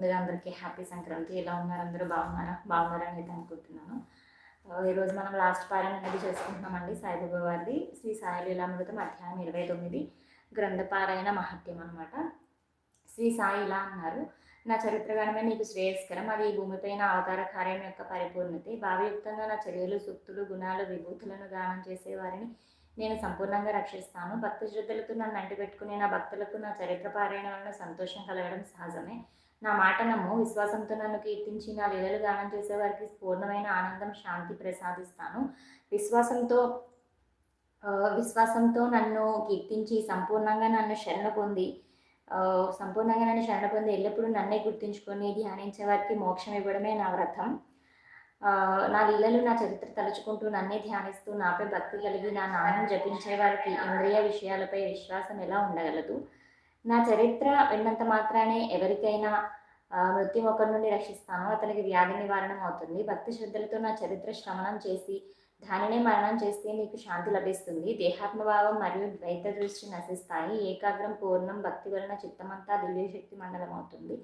ముందుగా అందరికీ హ్యాపీ సంక్రాంతి. ఎలా ఉన్నారు? అందరూ బాగున్నారా? బాగున్నారని అయితే అనుకుంటున్నాను. ఈరోజు మనం లాస్ట్ పారాయణ అనేది చేసుకుంటున్నామండి. సాయిబాబా వారిది. శ్రీ సాయి లీలామృతం అధ్యాయం ఇరవై తొమ్మిది. గ్రంథపారాయణ మహత్యం అనమాట శ్రీ సాయి ఇలా అన్నారు. నా చరిత్రగానమే నీకు శ్రేయస్కరం. అది ఈ భూమిపైన అవతార కార్యం యొక్క పరిపూర్ణతే. భావయుక్తంగా నా చర్యలు సూక్తులు గుణాలు విభూతులను గానం చేసే వారిని నేను సంపూర్ణంగా రక్షిస్తాను. భక్తి శ్రద్ధలతో నన్ను అంటిపెట్టుకునే నా భక్తులకు నా చరిత్ర పారాయణ వలన సంతోషం కలగడం సహజమే. నా మాట నమ్ము. విశ్వాసంతో నన్ను కీర్తించి నా లీలలు గానం చేసేవారికి పూర్ణమైన ఆనందం శాంతి ప్రసాదిస్తాను. విశ్వాసంతో విశ్వాసంతో నన్ను కీర్తించి సంపూర్ణంగా నన్ను శరణ పొంది సంపూర్ణంగా నన్ను శరణ పొంది ఎల్లప్పుడూ నన్నే గుర్తించుకొని ధ్యానించే వారికి మోక్షం ఇవ్వడమే నా వ్రతం. నా లీలలు నా చరిత్ర తలుచుకుంటూ నన్నే ధ్యానిస్తూ నాపై భక్తి కలిగి నా నామం జపించే వారికి ఇంద్రియ విషయాలపై విశ్వాసం ఎలా ఉండగలదు? నా చరిత్ర విన్నంత మాత్రానే ఎవరికైనా మృత్యు ఒకరి నుండి రక్షిస్తాను. అతనికి వ్యాధి నివారణ అవుతుంది. భక్తి శ్రద్ధలతో నా చరిత్ర శ్రవణం చేసి దానినే మరణం చేస్తే నీకు శాంతి లభిస్తుంది. దేహాత్మభావం మరియు ద్వైత దృష్టి నశిస్తాయి. ఏకాగ్రం పూర్ణం భక్తి వలన చిత్తమంతా దివ్యశక్తి మండలం అవుతుంది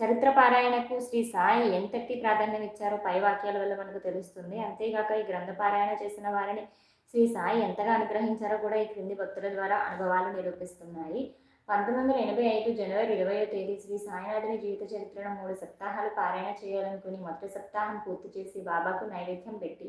చరిత్ర పారాయణకు శ్రీ సాయి ఎంతటి ప్రాధాన్యం ఇచ్చారో పై వాక్యాల వల్ల మనకు తెలుస్తుంది. అంతేగాక ఈ గ్రంథ పారాయణ చేసిన వారిని శ్రీ సాయి ఎంతగా అనుగ్రహించారో కూడా ఈ క్రింది భక్తుల ద్వారా అనుభవాలు నిరూపిస్తున్నాయి. పంతొమ్మిది వందల ఎనభై ఐదు జనవరి ఇరవయో తేదీ శ్రీ సాయినాథుని జీవిత చరిత్రను మూడు సప్తాహాలు పారాయణ చేయాలనుకుని మొదటి సప్తాహం పూర్తి చేసి బాబాకు నైవేద్యం పెట్టి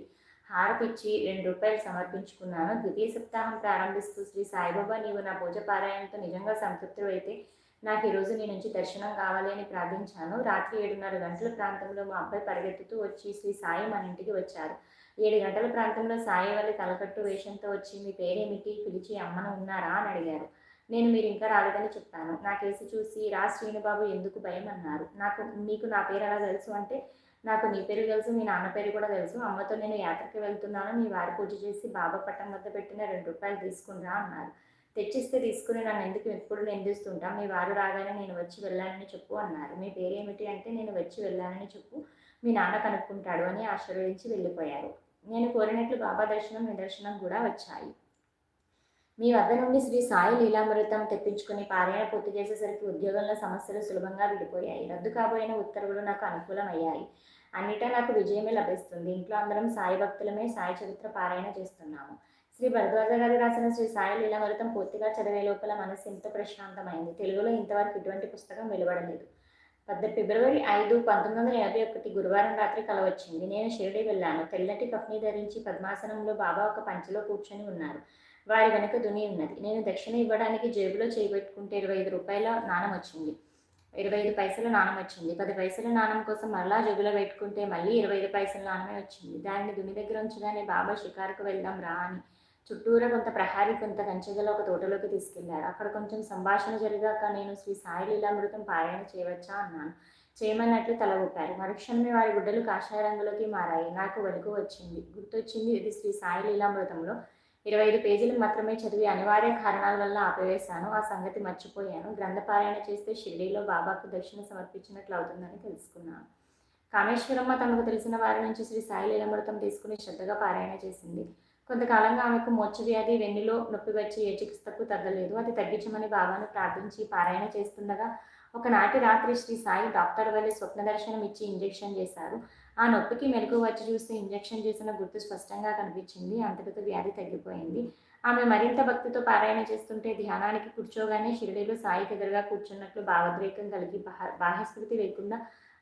హారతిచ్చి రెండు రూపాయలు సమర్పించుకున్నాను. ద్వితీయ సప్తాహం ప్రారంభిస్తూ శ్రీ సాయిబాబా నీవు నా పూజ పారాయణతో నిజంగా సంతృప్తి అయితే నాకు ఈరోజు నీ నుంచి దర్శనం కావాలి అని ప్రార్థించాను. రాత్రి ఏడున్నర గంటల ప్రాంతంలో మా అబ్బాయి పరిగెత్తుతూ వచ్చి శ్రీ సాయి మన ఇంటికి వచ్చారు. ఏడు గంటల ప్రాంతంలో సాయి వాళ్ళ తలకట్టు వేషంతో వచ్చి మీ పేరేమిటి? పిలిచి అమ్మను ఉన్నారా? అని అడిగారు. నేను మీరు ఇంకా రాలేదని చెప్పాను. నా కేసు చూసి రా శ్రీనుబాబు ఎందుకు భయం అన్నారు. నాకు మీకు నా పేరు ఎలా తెలుసు అంటే నాకు నీ పేరు తెలుసు మీ నాన్న పేరు కూడా తెలుసు. అమ్మతో నేను యాత్రకి వెళ్తున్నాను మీ వారి పూజ చేసి బాబా పట్టం వద్ద పెట్టిన రెండు రూపాయలు తీసుకునిరా అన్నారు. తెచ్చిస్తే తీసుకుని నన్ను ఎందుకు ఎప్పుడు నిందిస్తుంటా? మీ వారు రాగానే నేను వచ్చి వెళ్ళానని చెప్పు అన్నారు. మీ పేరేమిటి అంటే నేను వచ్చి వెళ్ళానని చెప్పు. మీ నాన్న కనుక్కుంటాడు అని ఆశీర్వదించి వెళ్ళిపోయారు. నేను కోరినట్లు బాబా దర్శనం నిదర్శనం కూడా వచ్చాయి. మీ వద్ద నుండి శ్రీ సాయి లీలామృతం తెప్పించుకుని పారాయణ పూర్తి చేసేసరికి ఉద్యోగంలో సమస్యలు సులభంగా విడిపోయాయి. రద్దు కాబోయిన ఉత్తర్వులు నాకు అనుకూలమయ్యాయి. అన్నిటా నాకు విజయమే లభిస్తుంది. ఇంట్లో అందరం సాయి భక్తులమే సాయి చరిత్ర పారాయణ చేస్తున్నాము. శ్రీ భరద్వాజ గారి రాసిన శ్రీ సాయి లీలామృతం పూర్తిగా చదివే లోపల మనసు ఎంతో ప్రశాంతమైంది. తెలుగులో ఇంతవరకు ఇటువంటి పుస్తకం వెలువడలేదు. పద్ద ఫిబ్రవరి ఐదు పంతొమ్మిది వందల యాభై ఒకటి గురువారం రాత్రి కల వచ్చింది నేను షిరిడి వెళ్ళాను. తెల్లటి కఫ్ని ధరించి పద్మాసనంలో బాబా ఒక పంచలో కూర్చొని ఉన్నారు. వారి వెనుక దుని ఉన్నది. నేను దక్షిణ ఇవ్వడానికి జేబులో చేయబెట్టుకుంటే ఇరవై ఐదు రూపాయల నాణం వచ్చింది. ఇరవై ఐదు పైసల నాణం వచ్చింది. పది పైసల నాణం కోసం మరలా జేబులో పెట్టుకుంటే మళ్ళీ ఇరవై ఐదు పైసల నాణమే వచ్చింది. దానిని దుని దగ్గర ఉంచగానే బాబా షికారుకు వెళ్దాం రా అని చుట్టూరా కొంత ప్రహారీ కొంత కంచెగల ఒక తోటలోకి తీసుకెళ్ళాడు అక్కడ కొంచెం సంభాషణ జరిగాక నేను శ్రీ సాయి లీలామృతం పారాయణ చేయవచ్చా అన్నాను. చేయమన్నట్లు తల ఊపారు. మరుక్షణమే వారి గుడ్డలు కాషాయ రంగులోకి మారాయి. నాకు వెలుగు వచ్చింది. గుర్తొచ్చింది ఇది శ్రీ సాయి లీలామృతంలో ఇరవై ఐదు పేజీలు మాత్రమే చదివి అనివార్య కారణాల వల్ల ఆపివేశాను. ఆ సంగతి మర్చిపోయాను. గ్రంథపారాయణ చేస్తే షిరిడీలో బాబాకు దక్షిణ సమర్పించినట్లు అవుతుందని తెలుసుకున్నాను. కామేశ్వరమ్మ తమకు తెలిసిన వారి నుంచి శ్రీ సాయి లీలమృతం తీసుకుని శ్రద్ధగా పారాయణ చేసింది. కొంతకాలంగా ఆమెకు మోచ్చవ్యాధి వెన్నులో నొప్పి వచ్చి ఏ చికిత్సకు తగ్గలేదు. అది తగ్గించమని బాబాను ప్రార్థించి పారాయణ చేస్తుండగా ఒకనాటి రాత్రి శ్రీ సాయి డాక్టర్ వల్లే స్వప్న దర్శనం ఇచ్చి ఇంజెక్షన్ చేశారు. ఆ నొప్పికి మెలకు వచ్చి చూస్తే ఇంజెక్షన్ చేసిన గుర్తు స్పష్టంగా కనిపించింది. అంతటితో వ్యాధి తగ్గిపోయింది. ఆమె మరింత భక్తితో పారాయణ చేస్తుంటే ధ్యానానికి కూర్చోగానే షిరిడీలో సాయికి ఎదురుగా కూర్చున్నట్లు భావోద్రేకం కలిగి బాహ- బాహ్యస్మృతి లేకుండా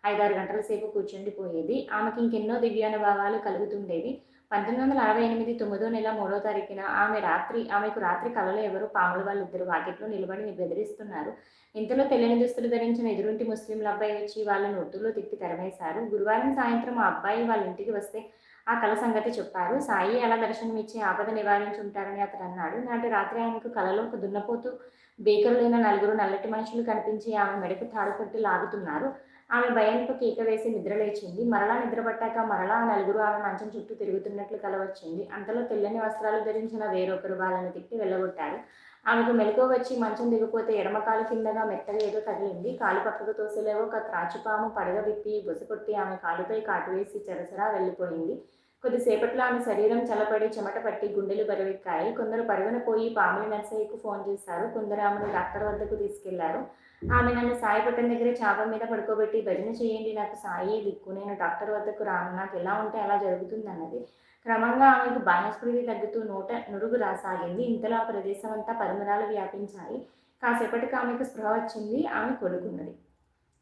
ఐదారు గంటల సేపు కూర్చుండిపోయేది. ఆమెకి ఇంకెన్నో దివ్యానుభవాలు కలుగుతుండేవి. పంతొమ్మిది వందల అరవై ఎనిమిది తొమ్మిదో నెల మూడో తారీఖున ఆమె రాత్రి ఆమెకు రాత్రి కలలో ఎవరో పాముల వాళ్ళిద్దరు వాకిట్లో నిలబడి బెదిరిస్తున్నారు ఇంతలో తెల్లని దుస్తులు ధరించిన ఎదురుంటి ముస్లింల అబ్బాయి వచ్చి వాళ్ళని ఒత్తులో తిప్పి తరిమేశారు. గురువారం సాయంత్రం ఆ అబ్బాయి వాళ్ళ ఇంటికి వస్తే ఆ కళ సంగతి చెప్పారు. సాయి అలా దర్శనమిచ్చి ఆపద నివారించి ఉంటారని అతను అన్నాడు. నాటి రాత్రి ఆయనకు కలలో ఒక దున్నపోతూ బేకరులైన నలుగురు నల్లటి మనుషులు కనిపించి ఆమె మెడకు తాడుకొట్టి లాగుతున్నారు. ఆమె భయంతో కేక వేసి నిద్రలేచింది మరలా నిద్రపట్టాక మరలా నలుగురు ఆమె మంచం చుట్టూ తిరుగుతున్నట్లు కలవచ్చింది. అంతలో తెల్లని వస్త్రాలు ధరించిన వేరొకరు వాళ్ళని తిట్టి వెళ్ళగొట్టారు. ఆమెకు మెలకు వచ్చి మంచం దిగిపోతే ఎడమకాలు కిందగా మెత్తగా ఏదో తగిలింది. కాలు పక్కకు తోసేలేవో ఒక త్రాచుపాము పడగ విప్పి బొసకొట్టి ఆమె కాలుపై కాటు వేసి చెరసరా వెళ్ళిపోయింది. కొద్దిసేపట్లో ఆమె శరీరం చల్లపడి చెమట పట్టి గుండెలు బరువెక్కాయి. కొందరు పరుగున పోయి పాముల నర్సయ్యకు ఫోన్ చేశారు. కొందరు ఆమెను డాక్టర్ వద్దకు తీసుకెళ్ళారు. ఆమె నన్ను సాయి పట్టం దగ్గర చాప మీద పడుకోబెట్టి భజన చేయండి నాకు సాయి దిక్కు. నేను డాక్టర్ వద్దకు రాను. నాకు ఎలా ఉంటే అలా జరుగుతుంది అన్నది క్రమంగా ఆమెకు బాహ్యస్ఫృతి తగ్గుతూ నోట నురుగు రాసాగింది. ఇంతలో ఆ ప్రదేశం అంతా పరిమళాలు వ్యాపించాయి. కాసేపటికి ఆమెకు స్పృహ వచ్చింది. ఆమె కొడుకున్నది.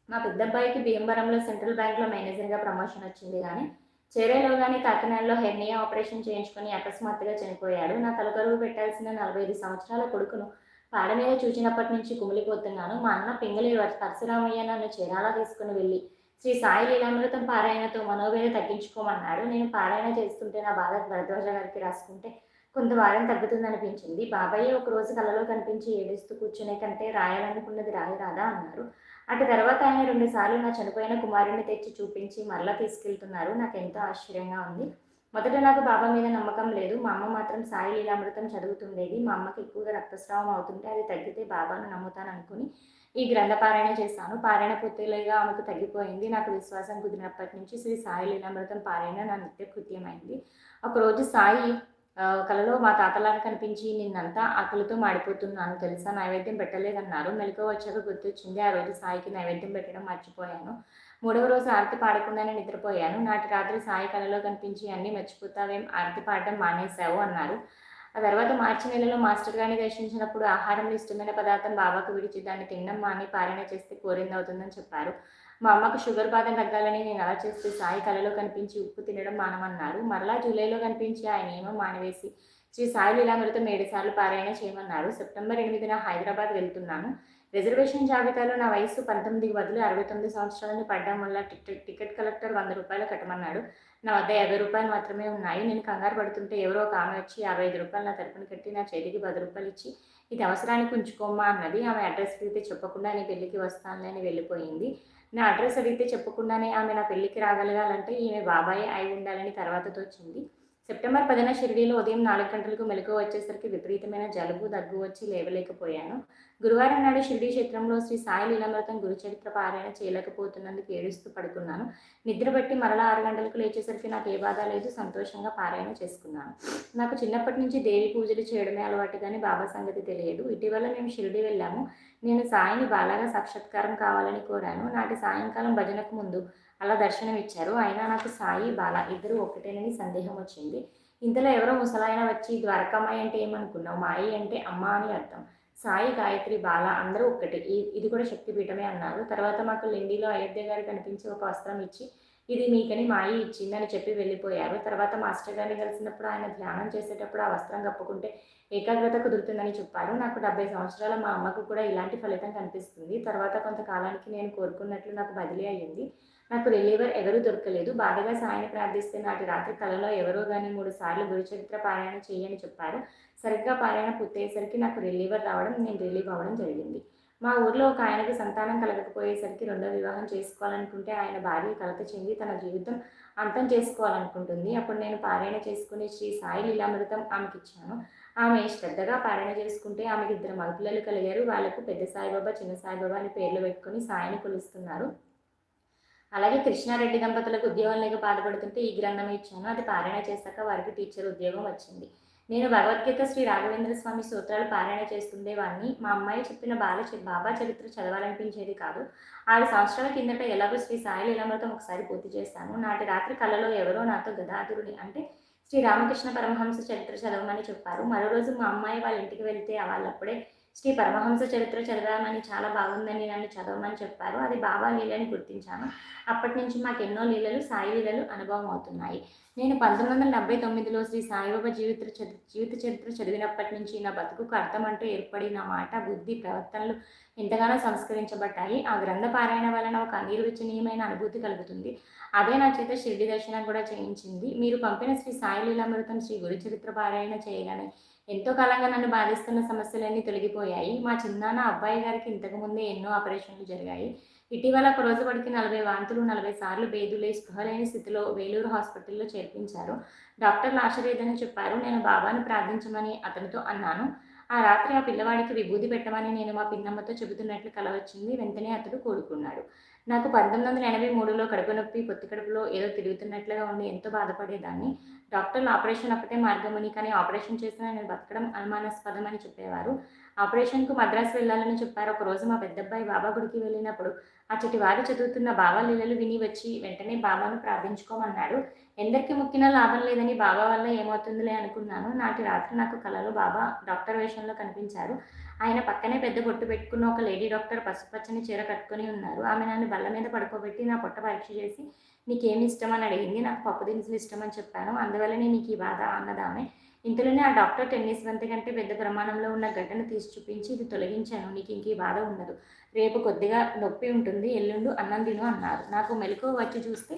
మా పెద్దబ్బాయికి భీమవరంలో సెంట్రల్ బ్యాంక్లో మేనేజర్గా ప్రమోషన్ వచ్చింది కానీ చేరేలోగానే కాకినాడలో హెర్నియా ఆపరేషన్ చేయించుకుని అకస్మాత్తుగా చనిపోయాడు. నా తలకరువు పెట్టాల్సిన నలభై ఐదు సంవత్సరాల కొడుకును పాడ మీద చూచినప్పటి నుంచి కుమిలిపోతున్నాను. మా అన్న పింగళి పరశురామయ్య నన్ను చీరాలా తీసుకుని వెళ్ళి శ్రీ సాయి లీలామృతం పారాయణతో మనోవేద తగ్గించుకోమన్నాడు. నేను పారాయణ చేస్తుంటే నా బాధ భరద్వాజ గారికి రాసుకుంటే కొంత వారం తగ్గుతుందనిపించింది. బాబాయ్య ఒక రోజు కలలో కనిపించి ఏడుస్తూ కూర్చునే కంటే రాయాలనుకున్నది రాయి రాదా? అన్నారు. అటు తర్వాత ఆయన రెండుసార్లు నా చనిపోయిన కుమారుడిని తెచ్చి చూపించి మరలా తీసుకెళ్తున్నారు. నాకు ఎంతో ఆశ్చర్యంగా ఉంది. మొదట నాకు బాబా మీద నమ్మకం లేదు. మా అమ్మ మాత్రం సాయి లీలామృతం చదువుతుండేది. మా అమ్మకి ఎక్కువగా రక్తస్రావం అవుతుంటే అది తగ్గితే బాబాను నమ్ముతాను అనుకుని ఈ గ్రంథ పారాయణ చేశాను. పారాయణ పూర్తిగా ఆమెకు తగ్గిపోయింది. నాకు విశ్వాసం కుదిరినప్పటి నుంచి శ్రీ సాయి లీలామృతం పారాయణ నా నిత్య కృత్యమైంది ఒకరోజు సాయి కలలో మా తాతలాగా కనిపించి నిన్నంతా ఆకలితో మాడిపోతున్నాను. తెలుసా? నైవేద్యం పెట్టలేదన్నారు. మెలకు వచ్చాక గుర్తొచ్చింది. ఆ రోజు సాయికి నైవేద్యం పెట్టడం మర్చిపోయాను. మూడవ రోజు ఆరతి పాడకుండానే నిద్రపోయాను. నాటి రాత్రి సాయి కళలో కనిపించి అన్నీ మర్చిపోతావేం? ఆరతి పాడడం మానేశావు అన్నారు. ఆ తర్వాత మార్చి నెలలో మాస్టర్ గారిని దర్శించినప్పుడు ఆహారంలో ఇష్టమైన పదార్థం బాబాకు విడిచి దాన్ని తినడం మాని పారాయణ చేస్తే కోరింది అవుతుందని చెప్పారు. మా అమ్మకు షుగర్ బాధ తగ్గాలని నేను అలా చేస్తే సాయి కళలో కనిపించి ఉప్పు తినడం మానమన్నారు. మరలా జూలైలో కనిపించి ఆయన ఏమో మానవేసి శ్రీ సాయి లీలామృతం ఏడు సార్లు పారాయణ చేయమన్నారు. సెప్టెంబర్ ఎనిమిదిన హైదరాబాద్ వెళ్తున్నాను. రిజర్వేషన్ జాబితాలో నా వయసు పంతొమ్మిది బదులు అరవై తొమ్మిది సంవత్సరాలను పడ్డం వల్ల టికెట్ టికెట్ కలెక్టర్ వంద రూపాయలు కట్టమన్నాడు. నా వద్ద యాభై రూపాయలు మాత్రమే ఉన్నాయి. నేను కంగారు పడుతుంటే ఎవరో ఒక ఆమె వచ్చి యాభై ఐదు రూపాయలు నా తరపున కట్టి నా చేతికి పది రూపాయలు ఇచ్చి ఇది అవసరానికి ఉంచుకోమ్మా అన్నది ఆమె అడ్రస్ అయితే చెప్పకుండా నేను పెళ్ళికి వస్తానులే అని వెళ్ళిపోయింది. నా అడ్రస్ అడిగితే చెప్పకుండానే ఆమె నా పెళ్ళికి రాగలగాలంటే ఈమె బాబాయ్ అయి ఉండాలని తర్వాత తోచింది సెప్టెంబర్ పదిన షిరిడీలో ఉదయం నాలుగు గంటలకు మెలకు వచ్చేసరికి విపరీతమైన జలుబు దగ్గు వచ్చి లేవలేకపోయాను. గురువారం నాడు షిరిడి క్షేత్రంలో శ్రీ సాయి లీలామృతం గురుచరిత్ర పారాయణ చేయలేకపోతున్నందుకు ఏడుస్తూ పడుకున్నాను. నిద్ర బట్టి మరలా ఆరు గంటలకు లేచేసరికి నాకు ఏ బాధ లేదు సంతోషంగా పారాయణ చేసుకున్నాను. నాకు చిన్నప్పటి నుంచి దేవి పూజలు చేయడమే అలవాటు కానీ బాబా సంగతి తెలియదు. ఇటీవల మేము షిరిడి వెళ్ళాము. నేను సాయిని బాలాగా సాక్షాత్కారం కావాలని కోరాను. నాటి సాయంకాలం భజనకు ముందు అలా దర్శనం ఇచ్చారు. అయినా నాకు సాయి బాల ఇద్దరు ఒకటేనని సందేహం వచ్చింది. ఇంతలో ఎవరో ముసలాయన వచ్చి ద్వారకమ్మాయి అంటే ఏమనుకున్నావు? మాయి అంటే అమ్మ అని అర్థం. సాయి గాయత్రి బాల అందరూ ఒక్కటి. ఇది కూడా శక్తిపీఠమే అన్నారు. తర్వాత మాకు లిండిలో అయోధ్య గారు కనిపించి ఒక వస్త్రం ఇచ్చి ఇది మీకని మాయి ఇచ్చిందని చెప్పి వెళ్ళిపోయారు. తర్వాత మాస్టర్ గారిని కలిసినప్పుడు ఆయన ధ్యానం చేసేటప్పుడు ఆ వస్త్రం కప్పుకుంటే ఏకాగ్రత కుదురుతుందని చెప్పారు. నాకు డెబ్బై సంవత్సరాల మా అమ్మకు కూడా ఇలాంటి ఫలితం కనిపిస్తుంది. తర్వాత కొంతకాలానికి నేను కోరుకున్నట్లు నాకు బదిలీ అయ్యింది. నాకు రిలీవర్ ఎవరూ దొరకలేదు. బాధగా సాయని ప్రార్థిస్తే నాటి రాత్రి కలలో ఎవరో కానీ మూడు సార్లు గురుచరిత్ర పారాయణ చేయని చెప్పారు. సరిగ్గా పారాయణ పూర్తయ్యేసరికి నాకు రిలీవర్ రావడం నేను రిలీవ్ అవ్వడం జరిగింది. మా ఊర్లో ఒక ఆయనకు సంతానం కలగకపోయేసరికి రెండో వివాహం చేసుకోవాలనుకుంటే ఆయన భార్య కలత చెంది తన జీవితం అంతం చేసుకోవాలనుకుంటుంది. అప్పుడు నేను పారాయణ చేసుకుని శ్రీ సాయి లీలామృతం ఆమెకి ఇచ్చాను ఆమె శ్రద్ధగా పారాయణ చేసుకుంటే ఆమెకి ఇద్దరు మగపిల్లలు కలిగారు. వాళ్ళకు పెద్ద సాయిబాబా చిన్న సాయిబాబా అని పేర్లు పెట్టుకుని సాయిని కొలుస్తున్నారు. అలాగే కృష్ణారెడ్డి దంపతులకు ఉద్యోగం లేక బాధపడుతుంటే ఈ గ్రంథం ఇచ్చాను. అది పారాయణ చేశాక వారికి టీచర్ ఉద్యోగం వచ్చింది. నేను భగవద్గీత శ్రీ రాఘవేంద్ర స్వామి సూత్రాలు పారాయణ చేస్తుండేవాడిని. మా అమ్మాయి చెప్పిన బాల బాబా చరిత్ర చదవాలనిపించేది కాదు. ఆరు సంవత్సరాల కిందట ఎలాగో శ్రీ సాయి లీలామృతం ఒకసారి పూర్తి చేశాను. నాటి రాత్రి కళలో ఎవరో నాతో గదాధురుని అంటే శ్రీ రామకృష్ణ పరమహంస చరిత్ర చదవమని చెప్పారు. మరో రోజు మా అమ్మాయి వాళ్ళ ఇంటికి వెళ్తే వాళ్ళప్పుడే శ్రీ పరమహంస చరిత్ర చదివామని చాలా బాగుందని నన్ను చదవమని చెప్పారు. అది బాబా లీలని గుర్తించాను. అప్పటి నుంచి మాకు ఎన్నో లీలలు సాయి లీలలు అనుభవం అవుతున్నాయి. నేను పంతొమ్మిది వందల డెబ్బై తొమ్మిదిలో శ్రీ సాయిబాబా జీవిత జీవిత చరిత్ర చదివినప్పటి నుంచి నా బతుకుకు అర్థం అంటూ ఏర్పడి నా మాట బుద్ధి ప్రవర్తనలు ఎంతగానో సంస్కరించబడ్డాయి. ఆ గ్రంథ పారాయణ వలన ఒక అనిర్వచనీయమైన అనుభూతి కలుగుతుంది. అదే నా చేత షిర్డి దర్శనం కూడా చేయించింది. మీరు పంపిన శ్రీ సాయి లీలామృతం శ్రీ గురు చరిత్ర పారాయణ చేయగానే ఎంతో కాలంగా నన్ను బాధిస్తున్న సమస్యలన్నీ తొలగిపోయాయి. మా చిన్నాన్న అబ్బాయి గారికి ఇంతకుముందే ఎన్నో ఆపరేషన్లు జరిగాయి. ఇటీవల ఒక రోజు పడికి నలభై వాంతులు నలభై సార్లు బేదులై స్పృహలేని స్థితిలో వేలూరు హాస్పిటల్లో చేర్పించారు. డాక్టర్లు ఆశ్చర్యదని చెప్పారు నేను బాబాను ప్రార్థించమని అతనితో అన్నాను. ఆ రాత్రి ఆ పిల్లవాడికి విభూతి పెట్టమని నేను మా పిన్నమ్మతో చెబుతున్నట్లు కల వచ్చింది వెంటనే అతడు కోరుకున్నాడు. నాకు పంతొమ్మిది వందల ఎనభై మూడులో కడుపు నొప్పి పొత్తి కడుపులో ఏదో తిరుగుతున్నట్లుగా ఉండి ఎంతో బాధపడేదాన్ని. డాక్టర్లు ఆపరేషన్ ఒకటే మార్గమని కానీ ఆపరేషన్ చేసినా నేను బతకడం అనుమానాస్పదమని చెప్పేవారు. ఆపరేషన్కు మద్రాసు వెళ్ళాలని చెప్పారు. ఒకరోజు మా పెద్దబ్బాయి బాబా గుడికి వెళ్ళినప్పుడు అచ్చటి వారు చదువుతున్న బాబా లీలలు విని వచ్చి వెంటనే బాబాను ప్రార్థించుకోమన్నాడు. ఎందరికి ముక్కినా లాభం లేదని బాబా వల్ల ఏమవుతుందిలే అనుకున్నాను. నాటి రాత్రి నాకు కలలో బాబా డాక్టర్ వేషంలో కనిపించారు. ఆయన పక్కనే పెద్ద బొట్టు పెట్టుకున్న ఒక లేడీ డాక్టర్ పసుపచ్చని చీర కట్టుకొని ఉన్నారు. ఆమె నన్ను బల్ల మీద పడుకోబెట్టి నా పొట్ట పరీక్ష చేసి నీకేమి ఇష్టం? అని అడిగింది. నాకు పప్పు దినుసులు ఇష్టం అని చెప్పాను. అందువల్లనే నీకు ఈ బాధ? అన్నదామే ఇంతలోనే ఆ డాక్టర్ టెన్నిస్ బంతి కంటే పెద్ద ప్రమాణంలో ఉన్న గడ్డను తీసి చూపించి ఇది తొలగించాను నీకు ఇంక ఈ బాధ ఉండదు. రేపు కొద్దిగా నొప్పి ఉంటుంది ఎల్లుండు అన్నం తిను అన్నారు. నాకు మెలకు వచ్చి చూస్తే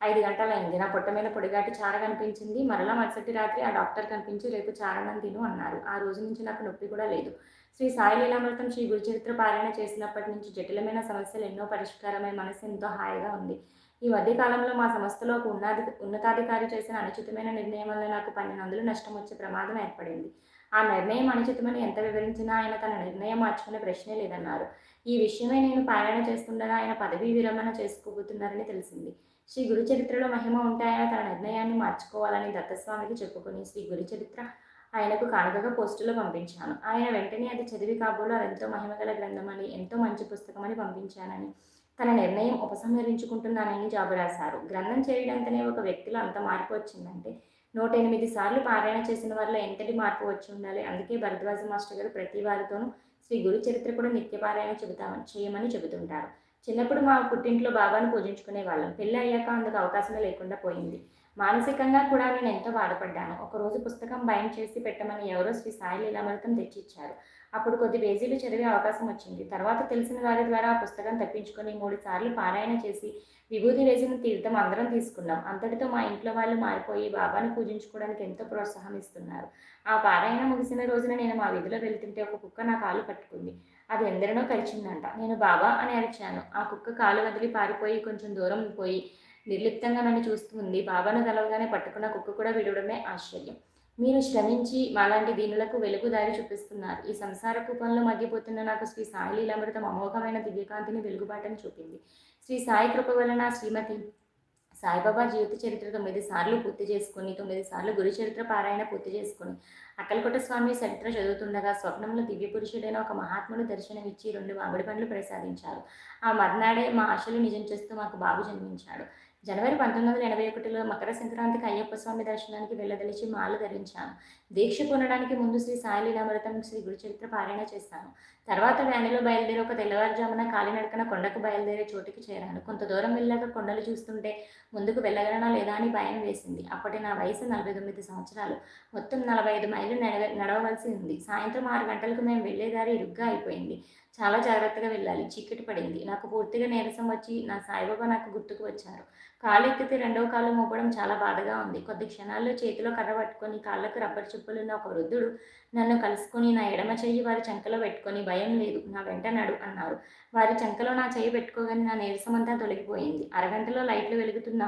ఐదు గంటలైంది. నా పొట్ట మీద పొడిగాటి చార కనిపించింది. మరలా మరుసటి రాత్రి ఆ డాక్టర్ కనిపించి రేపు చారణం తిను అన్నారు. ఆ రోజు నుంచి నాకు నొప్పి కూడా లేదు. శ్రీ సాయి లీలామృతం శ్రీ గురుచరిత్ర పారాయణ చేసినప్పటి నుంచి జటిలమైన సమస్యలు ఎన్నో పరిష్కారమై మనసు ఎంతో హాయిగా ఉంది. ఈ మధ్య కాలంలో మా సంస్థలో ఒక ఉన్నది ఉన్నతాధికారి చేసిన అనుచితమైన నిర్ణయం వల్ల నాకు పన్నెండు వందలు నష్టం వచ్చే ప్రమాదం ఏర్పడింది. ఆ నిర్ణయం అనుచితమని ఎంత వివరించినా ఆయన తన నిర్ణయం మార్చుకునే ప్రశ్నే లేదన్నారు. ఈ విషయమే నేను పారాయణ చేస్తుండగా ఆయన పదవీ విరమణ చేసుకోబోతున్నారని తెలిసింది. శ్రీ గురు చరిత్రలో మహిమ ఉంటే ఆయన తన నిర్ణయాన్ని మార్చుకోవాలని దత్తస్వామికి చెప్పుకుని శ్రీ గురు చరిత్ర ఆయనకు కానుకగా పోస్టులో పంపించాను. ఆయన వెంటనే అది చదివి కాబోలు అది ఎంతో మహిమగల గ్రంథమని ఎంతో మంచి పుస్తకమని పంపించానని తన నిర్ణయం ఉపసంహరించుకుంటున్నానని జాబు రాశారు. గ్రంథం చేయడంతోనే ఒక వ్యక్తిలో అంత మార్పు వచ్చిందంటే నూట ఎనిమిది సార్లు పారాయణ చేసిన వారిలో ఎంతటి మార్పు వచ్చి ఉండాలి? అందుకే భరద్వాజ మాస్టర్ గారు ప్రతి వారితోనూ శ్రీ గురు చరిత్ర కూడా నిత్య పారాయణ చెబుతా చేయమని చెబుతుంటారు. చిన్నప్పుడు మా పుట్టింట్లో బాబాను పూజించుకునే వాళ్ళం. పెళ్ళి అయ్యాక అందుకు అవకాశమే లేకుండా పోయింది. మానసికంగా కూడా నేను ఎంతో బాధపడ్డాను. ఒకరోజు పుస్తకం భయం చేసి పెట్టమని ఎవరో శ్రీ సాయి లీలామృతం తెచ్చిచ్చారు. అప్పుడు కొద్ది పేజీలు చదివే అవకాశం వచ్చింది. తర్వాత తెలిసిన వారి ద్వారా ఆ పుస్తకం తప్పించుకొని మూడు సార్లు పారాయణ చేసి విభూతి వేసిన తీర్థం అందరం తీసుకున్నాం. అంతటితో మా ఇంట్లో వాళ్ళు మారిపోయి బాబాను పూజించుకోవడానికి ఎంతో ప్రోత్సాహం ఇస్తున్నారు. ఆ పారాయణ ముగిసిన రోజున నేను మా వీధిలో వెళ్తుంటే ఒక కుక్క నా కాలు పట్టుకుంది. అది ఎందరినో కరిచిందంట నేను బాబా అని అరిచాను. ఆ కుక్క కాలు వదిలి పారిపోయి కొంచెం దూరం పోయి నిర్లిప్తంగా నన్ను చూస్తుంది బాబాను తలవగానే పట్టుకున్న కుక్క కూడా విడవడమే ఆశ్చర్యం. మీరు శ్రమించి మాలాంటి దీనులకు వెలుగు దారి చూపిస్తున్నారు. ఈ సంసార కూపంలో మగ్గిపోతున్న నాకు శ్రీ సాయి లీలామృతం అమోఘమైన దివ్యకాంతిని వెలుగుబాటను చూపింది. శ్రీ సాయి కృప వలన శ్రీమతి సాయిబాబా జీవిత చరిత్ర తొమ్మిది సార్లు పూర్తి చేసుకుని తొమ్మిది సార్లు గురు చరిత్ర పారాయణ పూర్తి చేసుకుని అక్కలకొట్ట స్వామి చరిత్ర చదువుతుండగా స్వప్నంలో దివ్య పురుషుడైన ఒక మహాత్ముడు దర్శనమిచ్చి రెండు మామిడి పండ్లు ప్రసాదించారు. ఆ మర్నాడే మా ఆశలు నిజం చేస్తూ మాకు బాబు జన్మించాడు. జనవరి పంతొమ్మిది వందల ఎనభై ఒకటిలో మకర సంక్రాంతికి అయ్యప్ప స్వామి దర్శనానికి వెళ్ళదలిచి మాల ధరించాను. దీక్ష పొందడానికి ముందు శ్రీ సాయిలీలామృతం శ్రీ గురు చరిత్ర పారాయణ చేశాను. తర్వాత వ్యానిలో బయలుదేరి ఒక తెల్లవారుజామున కాలినడకన కొండకు బయలుదేరే చోటికి చేరాను. కొంత దూరం వెళ్ళాక కొండలు చూస్తుంటే ముందుకు వెళ్ళగలనా లేదా అని భయం వేసింది. అప్పటి నా వయసు నలభై తొమ్మిది సంవత్సరాలు. మొత్తం నలభై ఐదు మైళ్ళు నడవ నడవవలసి ఉంది. సాయంత్రం ఆరు గంటలకు మేము వెళ్ళేదారి ఇరుగ్గా అయిపోయింది. చాలా జాగ్రత్తగా వెళ్ళాలి. చీకటి పడింది. నాకు పూర్తిగా నీరసం వచ్చి నా సాయిబాబా నాకు గుర్తుకు వచ్చారు. కాలు ఎక్కితే రెండవ కాలు మోపడం చాలా బాధగా ఉంది. కొద్ది క్షణాల్లో చేతిలో కర్ర పట్టుకొని కాళ్ళకు రబ్బర్ చెప్పులున్న ఒక వృద్ధుడు నన్ను కలుసుకొని నా ఎడమ చెయ్యి వారి చంకలో పెట్టుకొని భయం లేదు నా వెంట నడు అన్నారు. వారి చంకలో నా చెయ్యి పెట్టుకోగానే నా నీరసం అంతా తొలగిపోయింది. అరగంటలో లైట్లు వెలుగుతున్న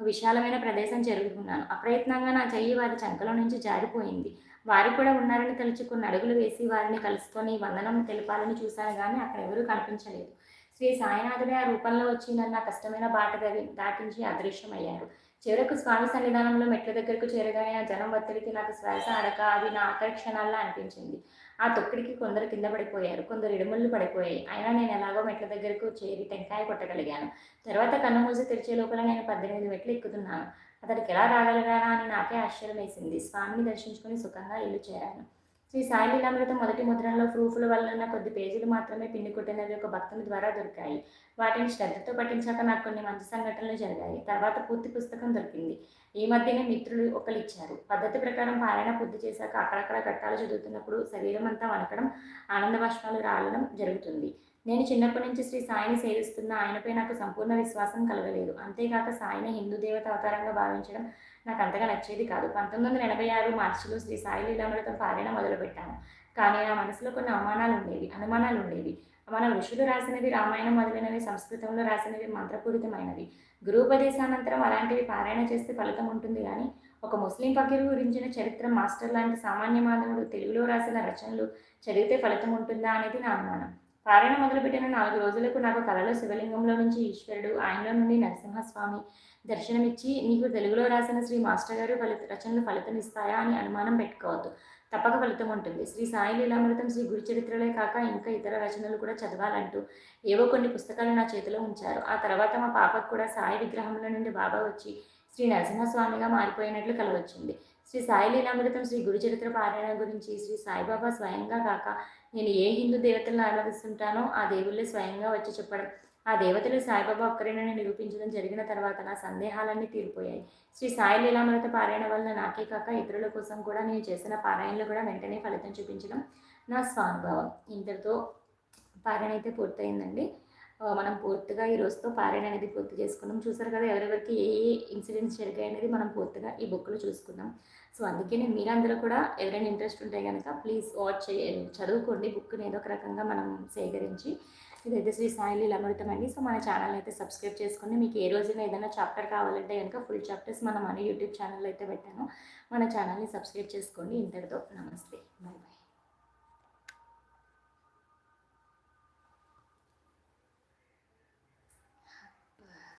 విశాలమైన ప్రదేశం జరుగుతున్నాను అప్రయత్నంగా నా చెయ్యి వారి చంకలో నుంచి జారిపోయింది. వారు కూడా ఉన్నారని తలుచుకున్న అడుగులు వేసి వారిని కలుసుకొని వందనం తెలపాలని చూశాను కానీ అక్కడ ఎవరూ కనిపించలేదు. శ్రీ సాయినాథుడే ఆ రూపంలో వచ్చి నన్ను ఆ కష్టమైన బాట దాటించి అదృశ్యమయ్యారు. చివరకు స్వామి సన్నిధానంలో మెట్ల దగ్గరకు చేరగానే ఆ జనం ఒత్తిడికి నాకు శ్వాస అడక అవి నా ఆకర్షణల్లా అనిపించింది. ఆ తొక్కిడికి కొందరు కింద పడిపోయారు కొందరు ఇడుముళ్ళు పడిపోయాయి. అయినా నేను ఎలాగో మెట్ల దగ్గరకు చేరి టెంకాయ కొట్టగలిగాను. తర్వాత కన్ను మూసి తెరిచే లోపల నేను పద్దెనిమిది మెట్లు ఎక్కుతున్నాను. అతడికి ఎలా రాగలిగానా అని నాకే ఆశ్చర్యం వేసింది స్వామిని దర్శించుకొని సుఖంగా ఇల్లు చేరాను. శ్రీ సాయి లీలామృత మొదటి ముద్రణలో ప్రూఫ్ల వలన కొద్ది పేజీలు మాత్రమే పిండి కొట్టినవి ఒక భక్తుని ద్వారా దొరికాయి. వాటిని శ్రద్ధతో పఠించాక నాకు కొన్ని మంచి సంఘటనలు జరిగాయి. తర్వాత పూర్తి పుస్తకం దొరికింది. ఈ మధ్యనే మిత్రులు ఒకరు ఇచ్చారు పద్ధతి ప్రకారం పారాయణ పూర్తి చేశాక అక్కడక్కడ ఘట్టాలు చదువుతున్నప్పుడు శరీరం అంతా వనకడం ఆనంద రాలడం జరుగుతుంది. నేను చిన్నప్పటి నుంచి శ్రీ సాయిని సేవిస్తున్న ఆయనపై నాకు సంపూర్ణ విశ్వాసం కలగలేదు. అంతేకాక సాయిని హిందూ దేవత అవతారంగా భావించడం నాకు అంతగా నచ్చేది కాదు. పంతొమ్మిది వందల ఎనభై ఆరు మార్చిలో శ్రీ సాయి లీలామృతం పారాయణ మొదలుపెట్టాను. కానీ నా మనసులో కొన్ని అవమానాలు ఉండేవి అనుమానాలు ఉండేవి. మన ఋషులు రాసినవి రామాయణం మొదలైనవి సంస్కృతంలో రాసినవి మంత్రపూరితమైనవి. గురూపదేశానంతరం అలాంటివి పారాయణ చేస్తే ఫలితం ఉంటుంది కానీ ఒక ముస్లిం ఫకీరు గురించిన చరిత్ర మాస్టర్ లాంటి సామాన్య మానవుడు తెలుగులో రాసిన రచనలు చదివితే ఫలితం ఉంటుందా అనేది నా అనుమానం. పారాయణ మొదలుపెట్టిన నాలుగు రోజులకు నాకు కలలో శివలింగంలో నుంచి ఈశ్వరుడు ఆయనలో నుండి నరసింహస్వామి దర్శనమిచ్చి నీకు తెలుగులో రాసిన శ్రీ మాస్టర్ గారు ఫలిత రచనలు ఫలితం ఇస్తాయా అని అనుమానం పెట్టుకోవద్దు. తప్పక ఫలితం ఉంటుంది. శ్రీ సాయి లీలామృతం శ్రీ గురు చరిత్రలే కాక ఇంకా ఇతర రచనలు కూడా చదవాలంటూ ఏవో కొన్ని పుస్తకాలు నా చేతిలో ఉంచారు. ఆ తర్వాత మా పాపకు కూడా సాయి విగ్రహంలో నుండి బాబా వచ్చి శ్రీ నరసింహస్వామిగా మారిపోయినట్లు కలవచ్చింది. శ్రీ సాయి లీలామృతం శ్రీ గురు చరిత్ర పారాయణ గురించి శ్రీ సాయిబాబా స్వయంగా కాక నేను ఏ హిందూ దేవతలను ఆరాధిస్తుంటానో ఆ దేవుళ్ళే స్వయంగా వచ్చి చెప్పడం ఆ దేవతలు సాయిబాబా ఒక్కరేనని నిరూపించడం జరిగిన తర్వాత నా సందేహాలన్నీ తీరిపోయాయి. శ్రీ సాయి లీలామృత పారాయణ వలన నాకే కాక ఇతరుల కోసం కూడా నేను చేసిన పారాయణలు కూడా వెంటనే ఫలితం చూపించడం నా స్వానుభవం. ఇంతటితో పారాయణ అయితే పూర్తయిందండి. మనం పూర్తిగా ఈ రోజుతో పారాయణ అనేది పూర్తి చేసుకున్నాం. చూసారు కదా ఎవరెవరికి ఏ ఏ ఇన్సిడెంట్స్ జరిగాయి అనేది మనం పూర్తిగా ఈ బుక్లో చూసుకున్నాం. సో అందుకే నేను మీరందరూ కూడా ఎవరైనా ఇంట్రెస్ట్ ఉంటే కనుక ప్లీజ్ వాచ్ చదువుకోండి. బుక్ని ఏదో ఒక రకంగా మనం సేకరించి ఇదైతే శ్రీ సాయిలీల అమృతం అండి. సో మన ఛానల్ అయితే సబ్స్క్రైబ్ చేసుకోండి మీకు ఏ రోజున ఏదైనా చాప్టర్ కావాలంటే కనుక ఫుల్ చాప్టర్స్ మనం మన యూట్యూబ్ ఛానల్ అయితే పెట్టాను. మన ఛానల్ని సబ్స్క్రైబ్ చేసుకోండి. ఇంతటితో నమస్తే. బాయ్